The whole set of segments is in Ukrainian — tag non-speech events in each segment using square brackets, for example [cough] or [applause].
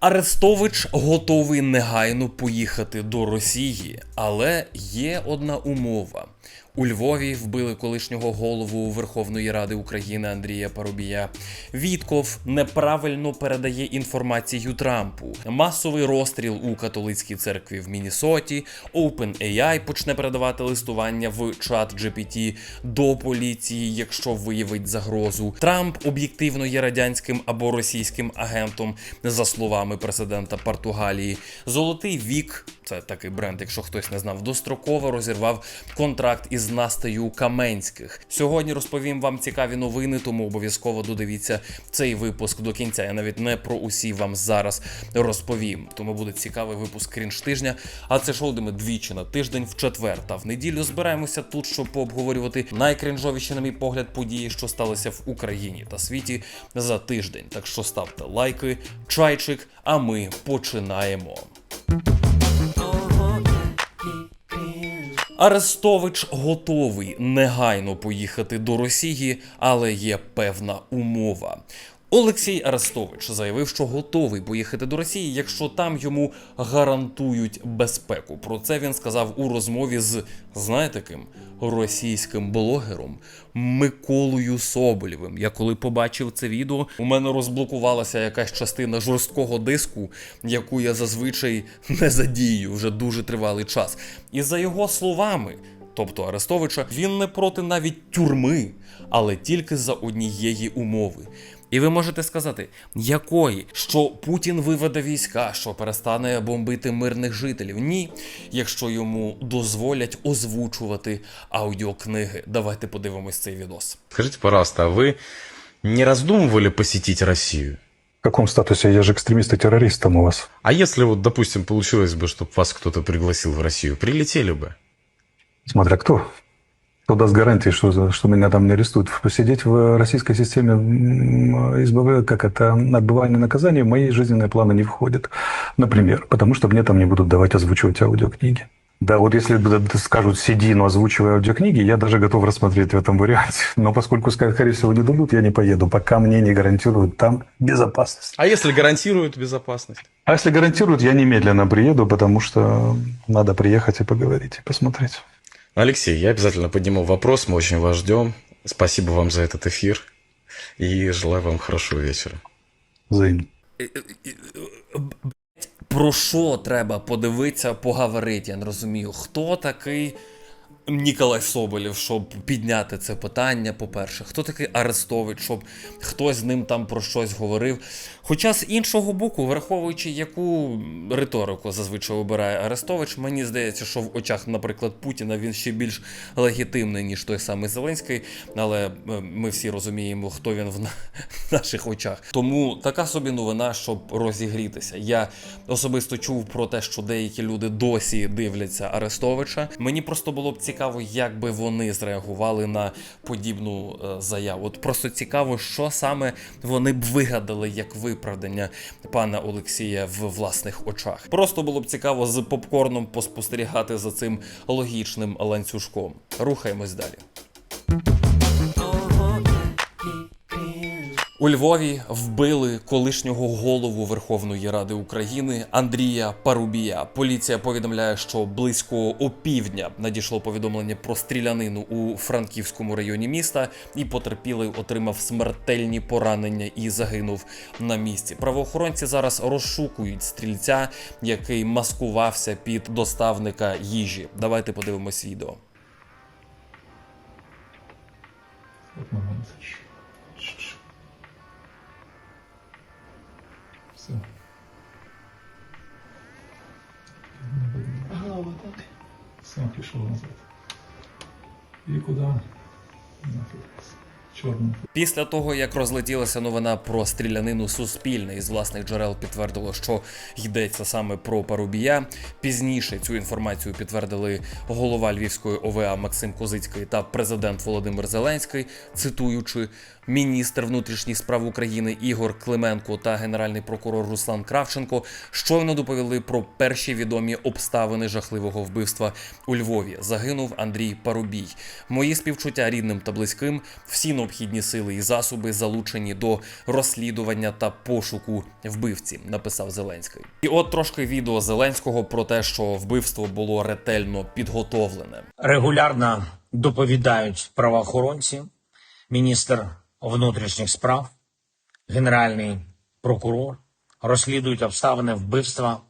Арестович готовий негайно поїхати до Росії, але є одна умова. У Львові вбили колишнього голову Верховної Ради України Андрія Парубія. Вітков неправильно передає інформацію Трампу. Масовий розстріл у католицькій церкві в Міннесоті. OpenAI почне передавати листування в чат GPT до поліції, якщо виявить загрозу. Трамп об'єктивно є радянським або російським агентом, за словами президента Португалії. Золотий вік, це такий бренд, якщо хтось не знав, достроково розірвав контракт із Настею Каменських. Сьогодні розповім вам цікаві новини, тому обов'язково додивіться цей випуск до кінця. Я навіть не про усі вам зараз розповім. Тому буде цікавий випуск крінж тижня. А це шоу, двічі на тиждень в четвер та в неділю збираємося тут, щоб пообговорювати найкрінжовіші, на мій погляд, події, що сталися в Україні та світі за тиждень. Так що ставте лайки, чайчик, а ми починаємо. Арестович готовий негайно поїхати до Росії, але є певна умова. Олексій Арестович заявив, що готовий поїхати до Росії, якщо там йому гарантують безпеку. Про це він сказав у розмові з знаєте ким? російським блогером Миколою Соболєвим. Я коли побачив це відео, у мене розблокувалася якась частина жорсткого диску, яку я зазвичай [laughs] не задію вже дуже тривалий час. І за його словами, тобто Арестовича, він не проти навіть тюрми, але тільки за однієї умови. І ви можете сказати, якої? Що Путін виведе війська, що перестане бомбити мирних жителів? Ні, якщо йому дозволять озвучувати аудіокниги. Давайте подивимось цей відос. Скажите, пожалуйста, а вы не раздумывали посетить Россию? В каком статусе? Я же экстремист и террорист там у вас. А если вот, допустим, получилось бы, чтобы вас кто-то пригласил в Россию, прилетели бы? Смотря кто. Кто даст гарантии, что, что меня там не арестуют? Посидеть в российской системе избав... как это, отбывания наказания в мои жизненные планы не входит. Например, потому что мне там не будут давать озвучивать аудиокниги. Да, вот если скажут, сиди, но озвучивай аудиокниги, я даже готов рассмотреть в этом варианте. [laughs] Но поскольку, скорее всего, не дадут, я не поеду, пока мне не гарантируют там безопасность. А если гарантируют безопасность? А если гарантируют, я немедленно приеду, потому что надо приехать и поговорить, и посмотреть. Алексей, я обязательно подниму вопрос, мы очень вас ждем. Спасибо вам за этот эфир и желаю вам хорошего вечера. Взаимно. Про що треба подивитися, поговорити? Я не розумію, хто такий Ніколай Соболєв, щоб підняти це питання, по-перше, хто такий Арестович, щоб хтось з ним там про щось говорив. Хоча з іншого боку, враховуючи, яку риторику зазвичай обирає Арестович, мені здається, що в очах, наприклад, Путіна він ще більш легітимний, ніж той самий Зеленський, але е, ми всі розуміємо, хто він в [laughs] наших очах. Тому така собі новина, щоб розігрітися. Я особисто чув про те, що деякі люди досі дивляться Арестовича. Мені просто було б цікаво, як би вони зреагували на подібну е, заяву. От просто цікаво, що саме вони б вигадали як виправдання пана Олексія в власних очах. Просто було б цікаво з попкорном поспостерігати за цим логічним ланцюжком. Рухаємось далі. У Львові вбили колишнього голову Верховної Ради України Андрія Парубія. Поліція повідомляє, що близько опівдня надійшло повідомлення про стрілянину у Франківському районі міста, і потерпілий отримав смертельні поранення і загинув на місці. Правоохоронці зараз розшукують стрільця, який маскувався під доставника їжі. Давайте подивимось відео. Вот Все. Ага, вот так. Все, пішов назад. И куда? Нафиг. Черный. Після того, як розлетілася новина про стрілянину Суспільне із власних джерел підтвердило, що йдеться саме про Парубія. Пізніше цю інформацію підтвердили голова Львівської ОВА Максим Козицький та президент Володимир Зеленський, цитуючи міністр внутрішніх справ України Ігор Клименко та генеральний прокурор Руслан Кравченко щойно доповіли про перші відомі обставини жахливого вбивства у Львові. Загинув Андрій Парубій. Мої співчуття рідним та близьким. Всі необхідні сили і засоби залучені до розслідування та пошуку вбивці, написав Зеленський. І от трошки відео Зеленського про те, що вбивство було ретельно підготовлене. регулярно доповідають правоохоронці, міністр внутрішніх справ, генеральний прокурор, розслідують обставини вбивства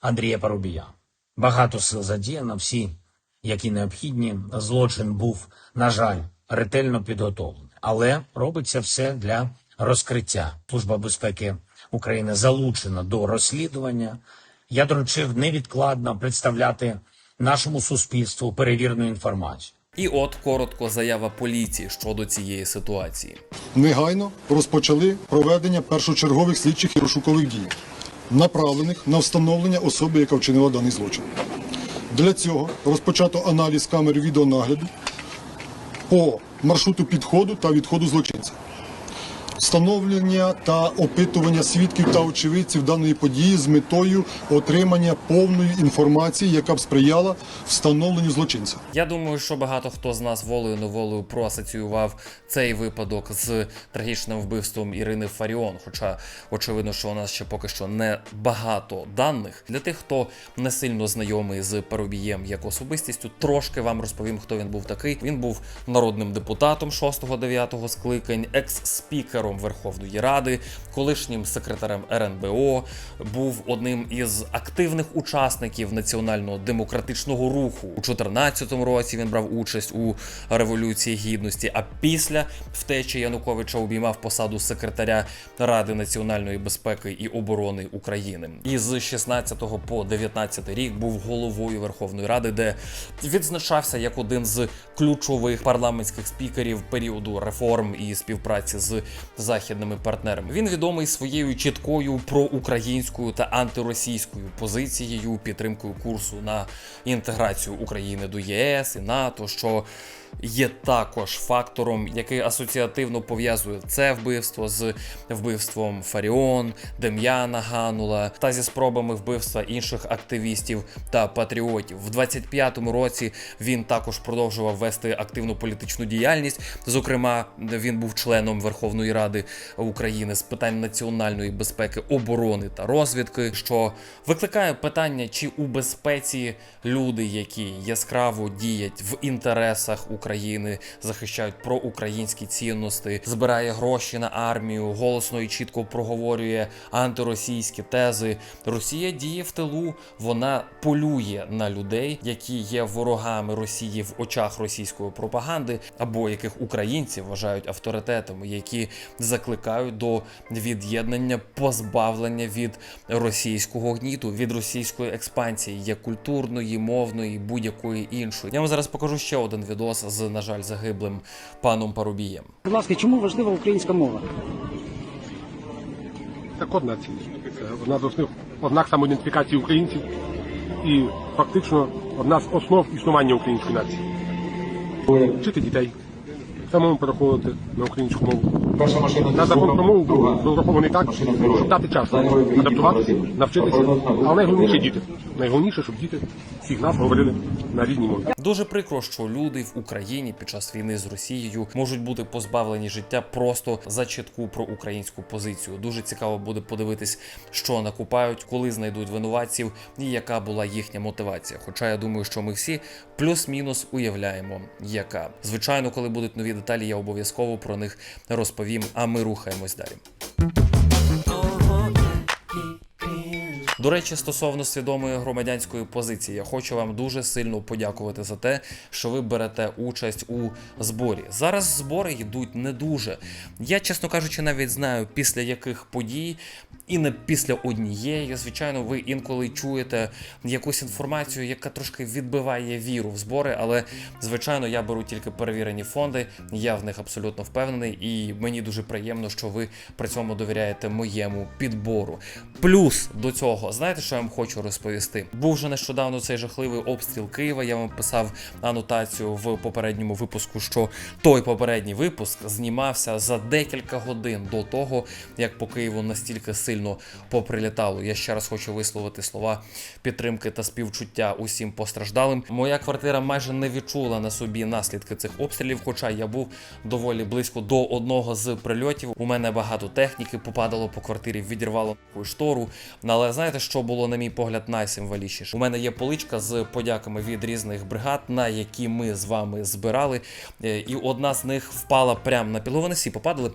Андрія Парубія. Багато сил задіяно, всі, які необхідні. Злочин був, на жаль, ретельно підготовлений. Але робиться все для розкриття. Служба безпеки України залучена до розслідування. Я доручив невідкладно представляти нашому суспільству перевірену інформацію. І от коротко заява поліції щодо цієї ситуації. негайно розпочали проведення першочергових слідчих і розшукових дій, направлених на встановлення особи, яка вчинила даний злочин. Для цього розпочато аналіз камер відеонагляду по маршруту підходу та відходу злочинця. Встановлення та опитування свідків та очевидців даної події з метою отримання повної інформації, яка б сприяла встановленню злочинця. Я думаю, що багато хто з нас волею неволею проасоціював цей випадок з трагічним вбивством Ірини Фаріон. Хоча очевидно, що у нас ще поки що не багато даних. Для тих, хто не сильно знайомий з Парубієм як особистістю, трошки вам розповім, хто він був такий. Він був народним депутатом 6-9 скликань, екс-спікером Верховної Ради, колишнім секретарем РНБО, був одним із активних учасників національного демократичного руху. У 2014 році він брав участь у революції гідності. А після втечі Януковича обіймав посаду секретаря Ради національної безпеки і оборони України. І з 16 по 19 рік був головою Верховної Ради, де відзначався як один з ключових парламентських спікерів періоду реформ і співпраці з західними партнерами. Він відомий своєю чіткою проукраїнською та антиросійською позицією, підтримкою курсу на інтеграцію України до ЄС і НАТО, що є також фактором, який асоціативно пов'язує це вбивство з вбивством Фаріон, Дем'яна Ганула та зі спробами вбивства інших активістів та патріотів. В 25-му році він також продовжував вести активну політичну діяльність. Зокрема, він був членом Верховної Ради України з питань національної безпеки, оборони та розвідки, що викликає питання, чи у безпеці люди, які яскраво діять в інтересах України, захищають проукраїнські цінності, збирає гроші на армію, голосно і чітко проговорює антиросійські тези. Росія діє в тилу, вона полює на людей, які є ворогами Росії в очах російської пропаганди, або яких українці вважають авторитетами, які закликають до від'єднання, позбавлення від російського гніту, від російської експансії, як культурної, мовної, будь-якої іншої. Я вам зараз покажу ще один відос з, на жаль, загиблим паном Парубієм. Будь ласка, чому важлива українська мова? Це код нації. Це одна з основних ознак самоідентифікації українців і фактично одна з основ існування української нації. Вчити дітей, самому переходити на українську мову. На закон про мову був розрахований так, щоб дати час адаптуватися, навчитися. Але найголовніше діти. Найголовніше, щоб діти всіх нас говорили на рідній мові. Дуже прикро, що люди в Україні під час війни з Росією можуть бути позбавлені життя просто за чітку про українську позицію. Дуже цікаво буде подивитись, що накупають, коли знайдуть винуватців і яка була їхня мотивація. Хоча я думаю, що ми всі плюс-мінус уявляємо, яка звичайно, коли будуть нові деталі, я обов'язково про них розповім. А ми рухаємось далі. До речі, стосовно свідомої громадянської позиції, я хочу вам дуже сильно подякувати за те, що ви берете участь у зборі. Зараз збори йдуть не дуже. Я, чесно кажучи, навіть знаю після яких подій, і не після однієї. Звичайно, ви інколи чуєте якусь інформацію, яка трошки відбиває віру в збори, але звичайно, я беру тільки перевірені фонди. Я в них абсолютно впевнений, і мені дуже приємно, що ви при цьому довіряєте моєму підбору. Плюс до цього, знаєте, що я вам хочу розповісти? Був вже нещодавно цей жахливий обстріл Києва. Я вам писав анотацію в попередньому випуску, що той попередній випуск знімався за декілька годин до того, як по Києву настільки сильно сильно поприлітало. Я ще раз хочу висловити слова підтримки та співчуття усім постраждалим. Моя квартира майже не відчула на собі наслідки цих обстрілів, хоча я був доволі близько до одного з прильотів. У мене багато техніки попадало по квартирі, відірвало штору. Ну, Але знаєте, що було, на мій погляд, найсимволічніше? У мене є поличка з подяками від різних бригад, на які ми з вами збирали. Е, І одна з них впала прямо на всі попадали.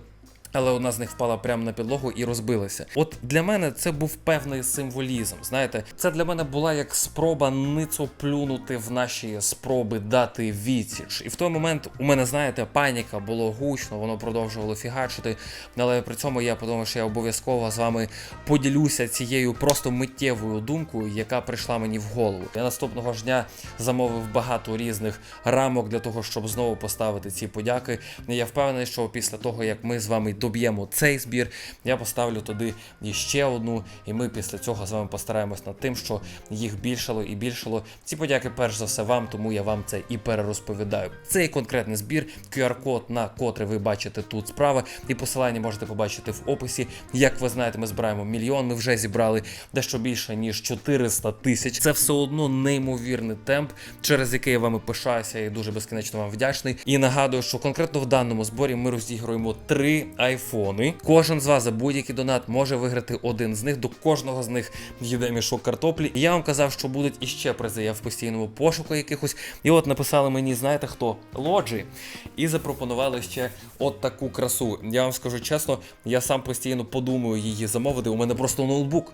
Але одна з них впала прямо на підлогу і розбилася. От для мене це був певний символізм. Знаєте, це для мене була як спроба ницо плюнути в наші спроби дати відсіч. І в той момент у мене, знаєте, паніка було гучно, воно продовжувало фігачити. Але при цьому я подумав, що я обов'язково з вами поділюся цією просто миттєвою думкою, яка прийшла мені в голову. Я наступного ж дня замовив багато різних рамок для того, щоб знову поставити ці подяки. Я впевнений, що після того, як ми з вами доб'ємо цей збір, я поставлю туди ще одну, і ми після цього з вами постараємось над тим, що їх більшало і більшало. Ці подяки, перш за все, вам, тому я вам це і перерозповідаю. Цей конкретний збір, QR-код, на котрий ви бачите тут справа, і посилання можете побачити в описі. Як ви знаєте, ми збираємо мільйон. Ми вже зібрали дещо більше ніж 400 тисяч. Це все одно неймовірний темп, через який я вами пишаюся і дуже безкінечно вам вдячний. І нагадую, що конкретно в даному зборі ми розігруємо три айфони. Кожен з вас за будь-який донат може виграти один з них. До кожного з них їде мішок картоплі. І я вам казав, що будуть іще призи. Я в постійному пошуку якихось. І от написали мені, знаєте хто? Лоджі. І запропонували ще от таку красу. Я вам скажу чесно, я сам постійно подумаю її замовити. У мене просто ноутбук.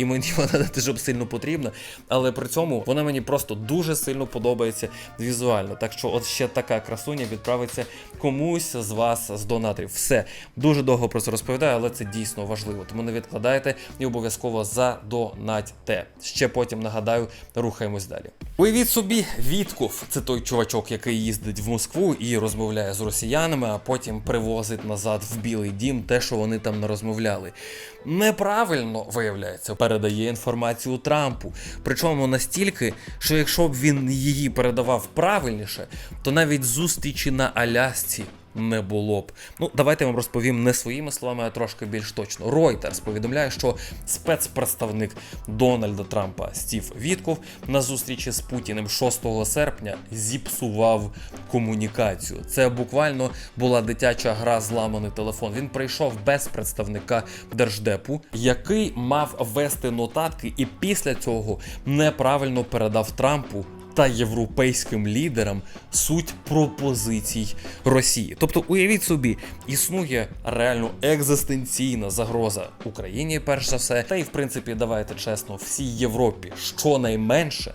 І мені [laughs] вона не дуже сильно потрібна, але при цьому вона мені просто дуже сильно подобається візуально. Так що, от ще така красуня відправиться комусь з вас з донаторів. Все дуже довго про це розповідаю, але це дійсно важливо. Тому не відкладайте і обов'язково задонатьте. Ще потім нагадаю, рухаємось далі. Уявіть собі, Вітков це той чувачок, який їздить в Москву і розмовляє з росіянами, а потім привозить назад в Білий Дім те, що вони там не розмовляли. Неправильно виявляється, передає інформацію Трампу. Причому настільки, що якщо б він її передавав правильніше, то навіть зустрічі на Алясці не було б. Ну, давайте я вам розповім не своїми словами, а трошки більш точно. Reuters повідомляє, що спецпредставник Дональда Трампа Стів Вітков на зустрічі з Путіним 6 серпня зіпсував комунікацію. Це буквально була дитяча гра зламаний телефон. Він прийшов без представника держдепу, який мав вести нотатки, і після цього неправильно передав Трампу та європейським лідерам суть пропозицій Росії. Тобто, уявіть собі, існує реально екзистенційна загроза Україні, перш за все, та й в принципі, давайте чесно, всій Європі щонайменше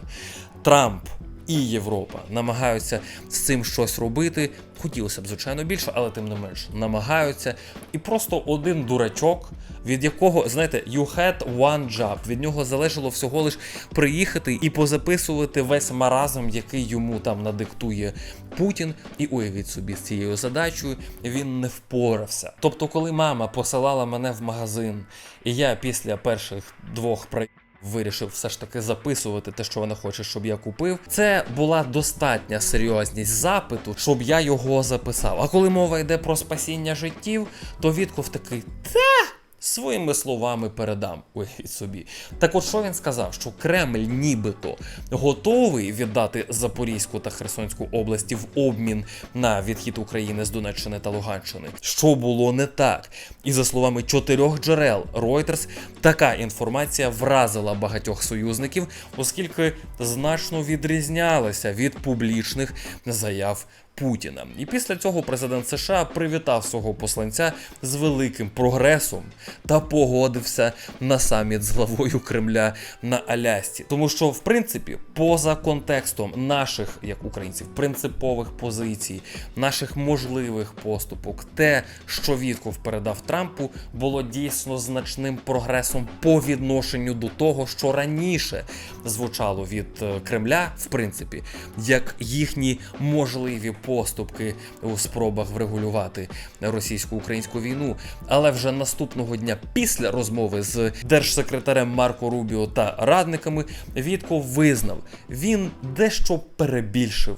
Трамп. І Європа намагаються з цим щось робити. Хотілося б, звичайно, більше, але тим не менш намагаються. І просто один дурачок, від якого, знаєте, you had one job, від нього залежало всього лиш приїхати і позаписувати весь маразм, який йому там надиктує Путін. І уявіть собі, з цією задачею він не впорався. Тобто, коли мама посилала мене в магазин, і я після перших двох при вирішив все ж таки записувати те, що вона хоче, щоб я купив. Це була достатня серйозність запиту, щоб я його записав. А коли мова йде про спасіння життів, то Вітков такий та. Своїми словами передам уявіть собі. Так от що він сказав, що Кремль нібито готовий віддати Запорізьку та Херсонську області в обмін на відхід України з Донеччини та Луганщини. Що було не так? І за словами чотирьох джерел Reuters, така інформація вразила багатьох союзників, оскільки значно відрізнялася від публічних заяв Путіна. І після цього президент США привітав свого посланця з великим прогресом та погодився на саміт з главою Кремля на Алясці. Тому що, в принципі, поза контекстом наших, як українців, принципових позицій, наших можливих поступок, те, що Вітков передав Трампу, було дійсно значним прогресом по відношенню до того, що раніше звучало від е, Кремля, в принципі, як їхні можливі поступки у спробах врегулювати російсько-українську війну. Але вже наступного дня, після розмови з держсекретарем Марко Рубіо та радниками, Вітков визнав, він дещо перебільшив.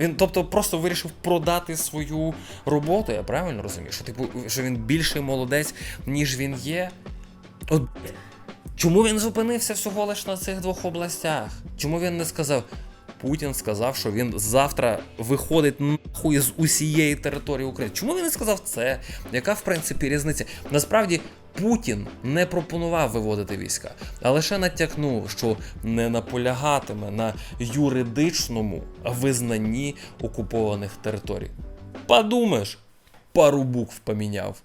Він, тобто, просто вирішив продати свою роботу. Я правильно розумію, що типу, що він більший молодець, ніж він є. От чому він зупинився всього лиш на цих двох областях? Чому він не сказав? Путін сказав, що він завтра виходить нахуй з усієї території України. Чому він не сказав це? Яка в принципі різниця? Насправді Путін не пропонував виводити війська, а лише натякнув, що не наполягатиме на юридичному визнанні окупованих територій. Подумаєш, пару букв поміняв.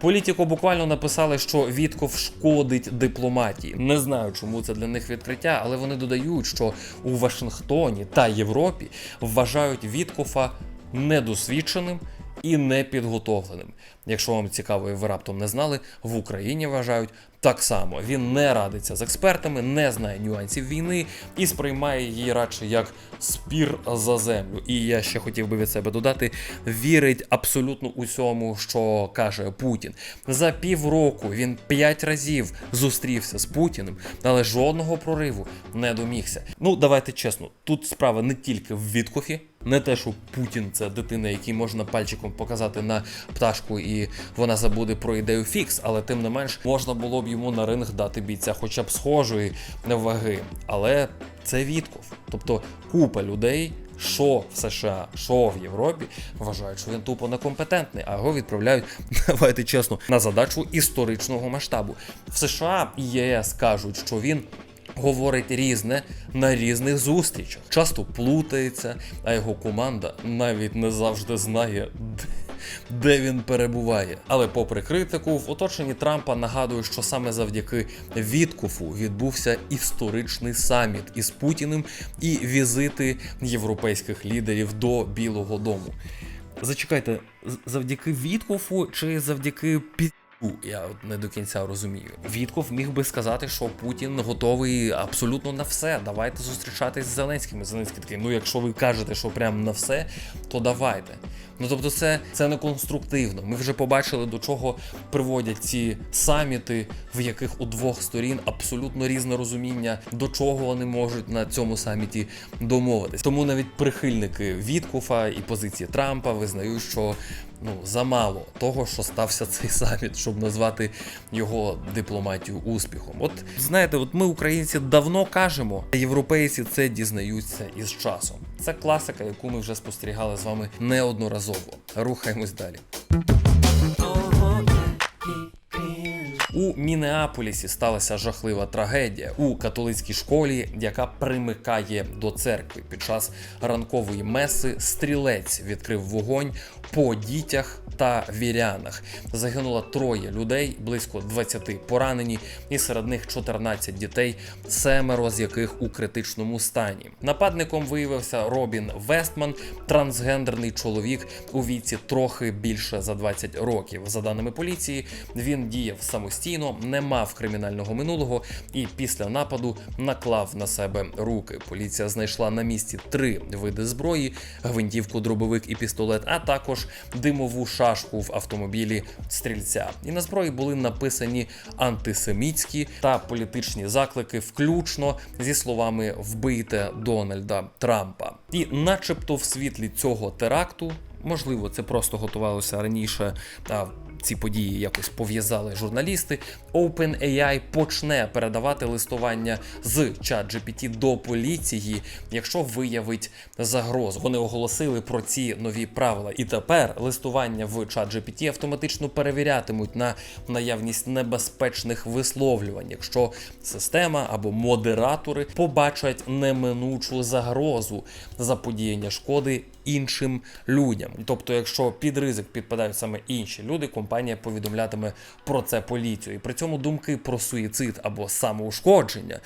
Політико буквально написали, що Вітков шкодить дипломатії. Не знаю, чому це для них відкриття, але вони додають, що у Вашингтоні та Європі вважають Віткофа недосвідченим і непідготовленим. Якщо вам цікаво, і ви раптом не знали, в Україні вважають так само. Він не радиться з експертами, не знає нюансів війни і сприймає її радше як спір за землю. І я ще хотів би від себе додати: вірить абсолютно усьому, що каже Путін. За півроку він п'ять разів зустрівся з Путіним, але жодного прориву не домігся. Ну давайте чесно, тут справа не тільки в Віткофі. Не те, що Путін це дитина, якій можна пальчиком показати на пташку, і вона забуде про ідею фікс, але тим не менш можна було б йому на ринг дати бійця, хоча б схожої ваги. Але це Вітков. Тобто купа людей, що в США, що в Європі, вважають, що він тупо некомпетентний, а його відправляють, [laughs] давайте чесно, на задачу історичного масштабу. В США і ЄС кажуть, що він говорить різне на різних зустрічах. Часто плутається, а його команда навіть не завжди знає, де, він перебуває. Але попри критику, в оточенні Трампа нагадують, що саме завдяки Віткуфу відбувся історичний саміт із Путіним і візити європейських лідерів до Білого Дому. Зачекайте, завдяки Віткофу чи завдяки пі... Я от не до кінця розумію. Вітков міг би сказати, що Путін готовий абсолютно на все. Давайте зустрічатись з Зеленським. Зеленський такий, ну якщо ви кажете, що прям на все, то давайте. Ну тобто, це, це не конструктивно. Ми вже побачили, до чого приводять ці саміти, в яких у двох сторін абсолютно різне розуміння, до чого вони можуть на цьому саміті домовитись. Тому навіть прихильники Віткофа і позиції Трампа визнають, що ну замало того, що стався цей саміт, щоб назвати його дипломатію успіхом. От знаєте, от ми, українці, давно кажемо, а європейці це дізнаються із часом. Це класика, яку ми вже спостерігали з вами неодноразово. Рухаємось далі. У Мінеаполісі сталася жахлива трагедія у католицькій школі, яка примикає до церкви. Під час ранкової меси стрілець відкрив вогонь по дітях та вірянах. Загинуло троє людей, близько 20 поранені, і серед них 14 дітей, семеро з яких у критичному стані. Нападником виявився Робін Вестман, трансгендерний чоловік у віці трохи більше за 20 років. За даними поліції, він діяв самостійно, не мав кримінального минулого і після нападу наклав на себе руки. Поліція знайшла на місці три види зброї: гвинтівку, дробовик і пістолет, а також димову шашку в автомобілі стрільця. І на зброї були написані антисемітські та політичні заклики, включно зі словами вбийте Дональда Трампа. І, начебто, в світлі цього теракту. Можливо, це просто готувалося раніше. Ці події якось пов'язали журналісти. OpenAI почне передавати листування з ChatGPT до поліції, якщо виявить загрозу. Вони оголосили про ці нові правила, і тепер листування в ChatGPT автоматично перевірятимуть на наявність небезпечних висловлювань, якщо система або модератори побачать неминучу загрозу заподіяння шкоди іншим людям. Тобто, якщо під ризик підпадають саме інші люди, компанія повідомлятиме про це поліцію. І при цьому думки про суїцид або самоушкодження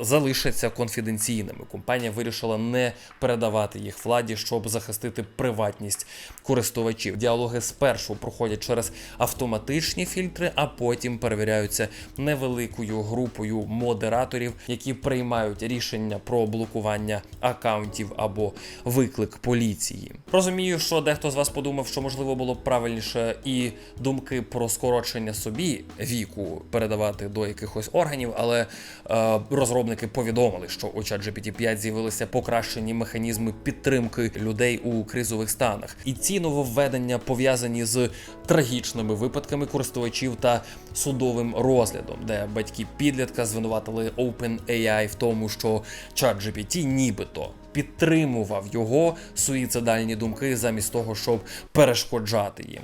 залишаться конфіденційними. Компанія вирішила не передавати їх владі, щоб захистити приватність користувачів. Діалоги спершу проходять через автоматичні фільтри, а потім перевіряються невеликою групою модераторів, які приймають рішення про блокування акаунтів або виклик поліції. Поліції. Розумію, що дехто з вас подумав, що можливо було б правильніше і думки про скорочення собі віку передавати до якихось органів, але е, розробники повідомили, що у ChatGPT 5 з'явилися покращені механізми підтримки людей у кризових станах, і ці нововведення пов'язані з трагічними випадками користувачів та судовим розглядом, де батьки підлітка звинуватили OpenAI в тому, що ChatGPT нібито підтримував його суїцидальні думки замість того, щоб перешкоджати їм.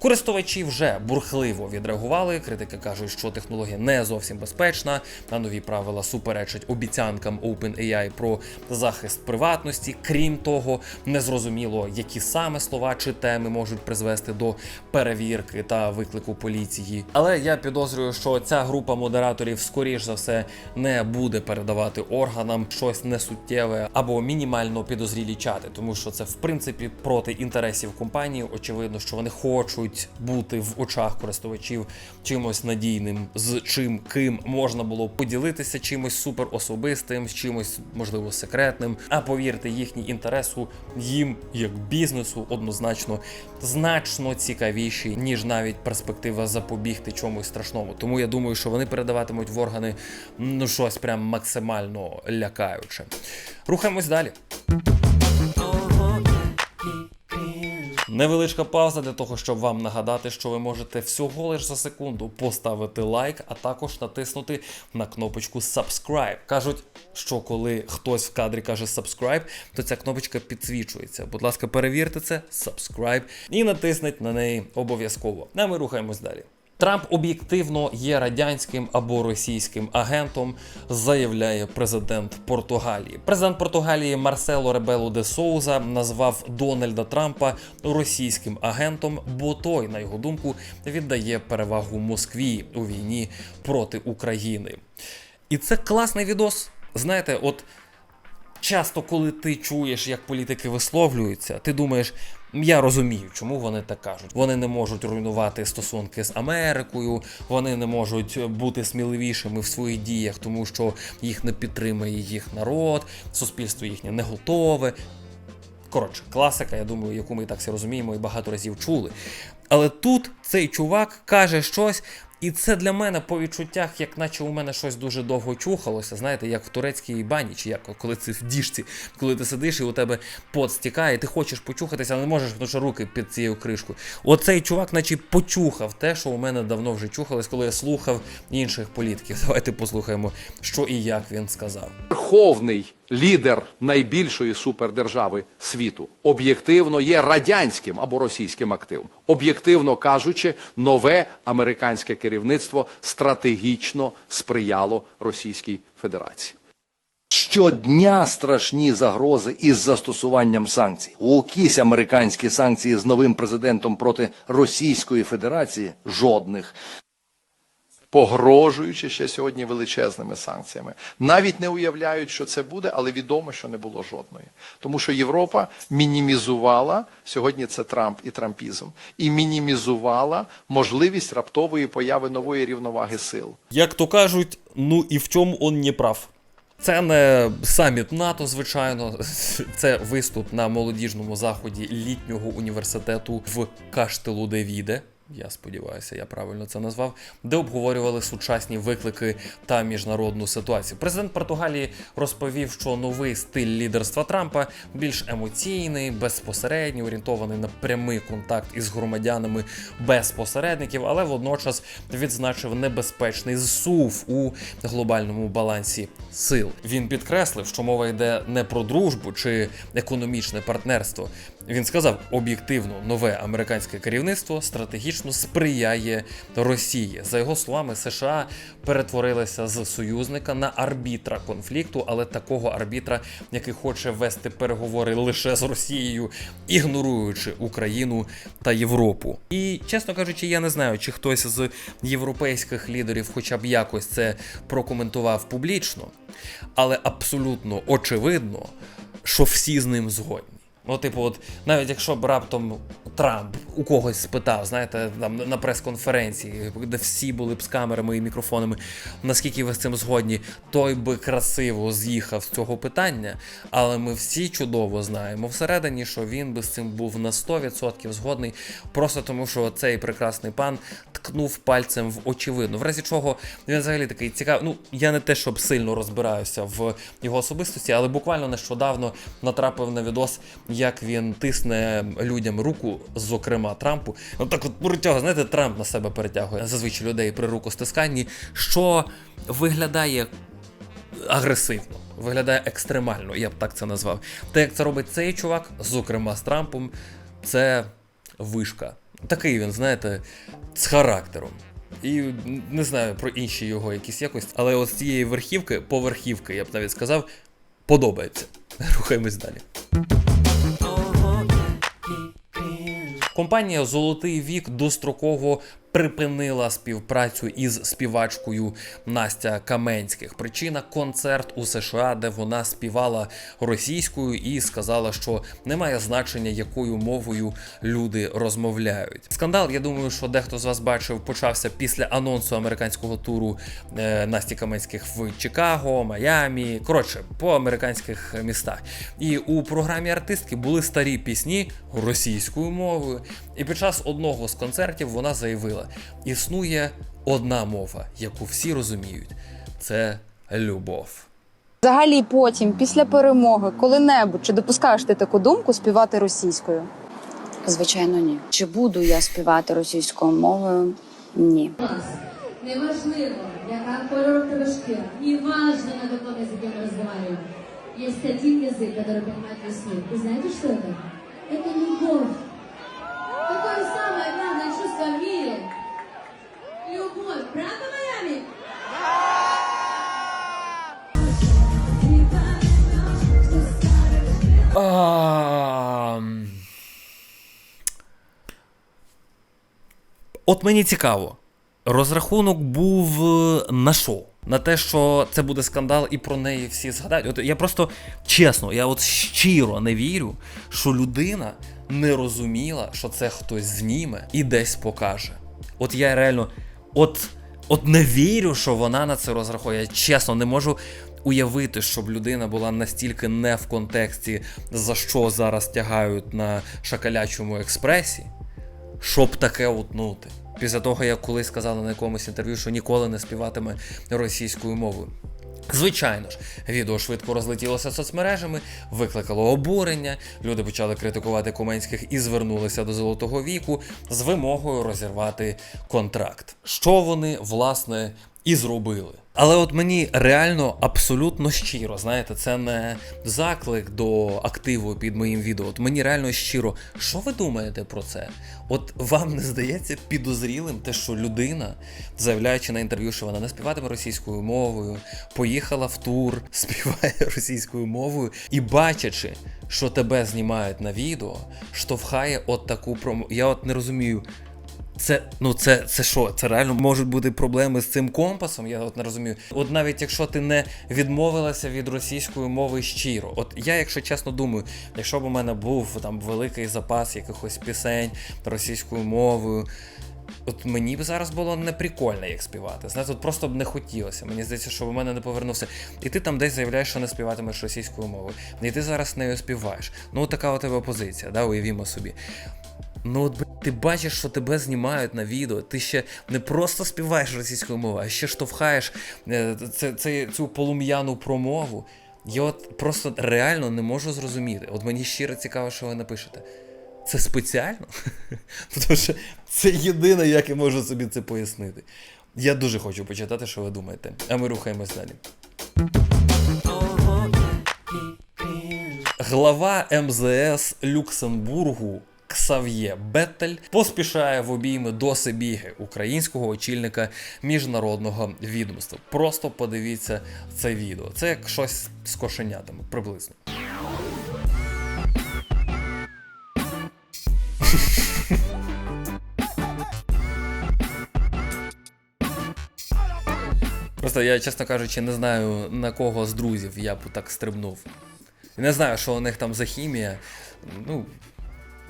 Користувачі вже бурхливо відреагували. Критики кажуть, що технологія не зовсім безпечна. А нові правила суперечать обіцянкам OpenAI про захист приватності. Крім того, незрозуміло, які саме слова чи теми можуть призвести до перевірки та виклику поліції. Але я підозрюю, що ця група модераторів, скоріш за все, не буде передавати органам щось несуттєве або мінімально підозрілі чати, тому що це в принципі проти інтересів компанії. Очевидно, що вони хочуть бути в очах користувачів чимось надійним, з чим ким можна було поділитися чимось супер особистим, з чимось можливо секретним. А повірте, їхній інтересу їм як бізнесу однозначно значно цікавіші, ніж навіть перспектива запобігти чомусь страшному. Тому я думаю, що вони передаватимуть в органи ну щось прям максимально лякаюче. Рухаємось далі. Невеличка пауза для того, щоб вам нагадати, що ви можете всього лиш за секунду поставити лайк, а також натиснути на кнопочку subscribe. Кажуть, що коли хтось в кадрі каже subscribe, то ця кнопочка підсвічується. Будь ласка, перевірте це, subscribe і натисніть на неї обов'язково. А ми рухаємось далі. Трамп об'єктивно є радянським або російським агентом, заявляє президент Португалії. Президент Португалії Марсело Ребело де Соуза назвав Дональда Трампа російським агентом, бо той, на його думку, віддає перевагу Москві у війні проти України. І це класний відос. Знаєте, от часто, коли ти чуєш, як політики висловлюються, ти думаєш, я розумію, чому вони так кажуть. Вони не можуть руйнувати стосунки з Америкою, вони не можуть бути сміливішими в своїх діях, тому що їх не підтримує їх народ, суспільство їхнє не готове. Коротше, класика, я думаю, яку ми і так всі розуміємо і багато разів чули. Але тут цей чувак каже щось, і це для мене по відчуттях, як наче у мене щось дуже довго чухалося, знаєте, як в турецькій бані, чи як коли це в діжці, коли ти сидиш і у тебе пот стікає, ти хочеш почухатися, але не можеш, тому що руки під цією кришкою. Оцей чувак, наче почухав те, що у мене давно вже чухалось, коли я слухав інших політиків. [laughs] Давайте послухаємо, що і як він сказав. Верховний лідер найбільшої супердержави світу об'єктивно є радянським або російським активом. Об'єктивно кажучи, нове американське керівництво стратегічно сприяло Російській Федерації. Щодня страшні загрози із застосуванням санкцій. Якісь американські санкції з новим президентом проти Російської Федерації жодних погрожуючи ще сьогодні величезними санкціями. Навіть не уявляють, що це буде, але відомо, що не було жодної. Тому що Європа мінімізувала сьогодні це Трамп і трампізм, і мінімізувала можливість раптової появи нової рівноваги сил. Як то кажуть, ну і в чому он не прав. Це не саміт НАТО, звичайно, [laughs] це виступ на молодіжному заході літнього університету в Каштелу де Віде. Я сподіваюся, я правильно це назвав, де обговорювали сучасні виклики та міжнародну ситуацію. Президент Португалії розповів, що новий стиль лідерства Трампа більш емоційний, безпосередньо орієнтований на прямий контакт із громадянами без посередників, але водночас відзначив небезпечний зсув у глобальному балансі сил. Він підкреслив, що мова йде не про дружбу чи економічне партнерство. Він сказав об'єктивно, нове американське керівництво стратегічно сприяє Росії. За його словами, США перетворилися з союзника на арбітра конфлікту, але такого арбітра, який хоче вести переговори лише з Росією, ігноруючи Україну та Європу. І чесно кажучи, я не знаю, чи хтось з європейських лідерів, хоча б якось це прокоментував публічно, але абсолютно очевидно, що всі з ним згодні. Ну, типу, от навіть якщо б раптом Трамп у когось спитав, знаєте, там на прес-конференції, де всі були б з камерами і мікрофонами, наскільки ви з цим згодні, той би красиво з'їхав з цього питання. Але ми всі чудово знаємо всередині, що він би з цим був на 100% згодний, просто тому, що цей прекрасний пан ткнув пальцем в очевидно. В разі чого він взагалі такий цікавий. Ну, я не те, щоб сильно розбираюся в його особистості, але буквально нещодавно натрапив на відос, як він тисне людям руку, зокрема Трампу. Ну так от перетягує, знаєте, Трамп на себе перетягує зазвичай людей при рукостисканні, що виглядає агресивно, виглядає екстремально, я б так це назвав. Те, як це робить цей чувак, зокрема з Трампом, це вишка. Такий він, знаєте, з характером. І не знаю про інші його якісь якості, але от цієї верхівки, поверхівки, я б навіть сказав, подобається. [laughs] Рухаємось далі. Компанія Золотий вік достроково припинила співпрацю із співачкою Настя Каменських. Причина концерт у США, де вона співала російською і сказала, що немає значення, якою мовою люди розмовляють. Скандал, я думаю, що дехто з вас бачив, почався після анонсу американського туру е, Насті Каменських в Чикаго, Майамі. Коротше, по американських містах. І у програмі артистки були старі пісні російською мовою. І під час одного з концертів вона заявила: існує одна мова, яку всі розуміють, це любов. Взагалі потім, після перемоги, коли-небудь чи допускаєш ти таку думку співати російською? Звичайно, ні. Чи буду я співати російською мовою? Ні. Неважливо, яка кольору тебе шкіра, не важно, на каком языке мы разговариваем. Есть один язык, который понимает весь мир. И знаете, что это? От мені цікаво. Розрахунок був е, на що? На те, що це буде скандал, і про неї всі згадають. От я просто чесно, я от щиро не вірю, що людина не розуміла, що це хтось зніме і десь покаже. От я реально, от, от не вірю, що вона на це розраховує. Я чесно не можу уявити, щоб людина була настільки не в контексті, за що зараз тягають на шакалячому експресі, щоб таке утнути. Після того, як колись сказала на якомусь інтерв'ю, що ніколи не співатиме російською мовою. Звичайно ж, відео швидко розлетілося соцмережами, викликало обурення. Люди почали критикувати Коменських і звернулися до золотого віку з вимогою розірвати контракт. Що вони власне і зробили. Але от мені реально абсолютно щиро, знаєте, це не заклик до активу під моїм відео. От мені реально щиро, що ви думаєте про це? От вам не здається підозрілим те, що людина, заявляючи на інтерв'ю, що вона не співатиме російською мовою, поїхала в тур, [laughs] співає російською мовою, і бачачи, що тебе знімають на відео, штовхає от таку промо. Я от не розумію. Це ну це, це що? Це реально можуть бути проблеми з цим компасом. Я от не розумію. От навіть якщо ти не відмовилася від російської мови щиро, от я, якщо чесно думаю, якщо б у мене був там великий запас якихось пісень російською мовою. От мені б зараз було не прикольно їх співати. Знаєте, от просто б не хотілося. Мені здається, що в мене не повернувся. І ти там десь заявляєш, що не співатимеш російською мовою. І ти зараз нею співаєш. Ну, така у тебе позиція, да, уявімо собі. Ну от ти бачиш, що тебе знімають на відео. Ти ще не просто співаєш російською мовою, а ще штовхаєш е, це, це, цю полум'яну промову. Я от просто реально не можу зрозуміти. От мені щиро цікаво, що ви напишете. Це спеціально? [laughs] Тому що це єдине, як я можу собі це пояснити. Я дуже хочу почитати, що ви думаєте. А ми рухаємось далі. Глава МЗС Люксембургу Ксав'є Беттель поспішає в обійми до Сибіги українського очільника міжнародного відомства. Просто подивіться це відео. Це як щось з кошенятами приблизно. Просто я, чесно кажучи, не знаю на кого з друзів я б так стрибнув. Не знаю, що у них там за хімія. Ну,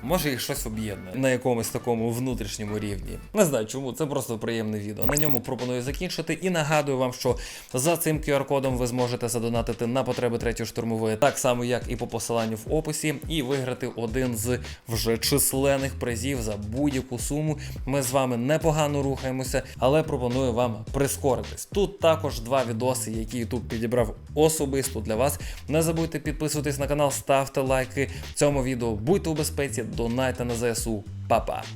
Може їх щось об'єднує на якомусь такому внутрішньому рівні. Не знаю чому, це просто приємне відео. На ньому пропоную закінчити і нагадую вам, що за цим QR-кодом ви зможете задонатити на потреби третьої штурмової, так само як і по посиланню в описі, і виграти один з вже численних призів за будь-яку суму. Ми з вами непогано рухаємося, але пропоную вам прискоритись. Тут також два відоси, які YouTube підібрав особисто для вас. Не забудьте підписуватись на канал, ставте лайки цьому відео. Будьте у безпеці, донайте на ЗСУ. Па-па!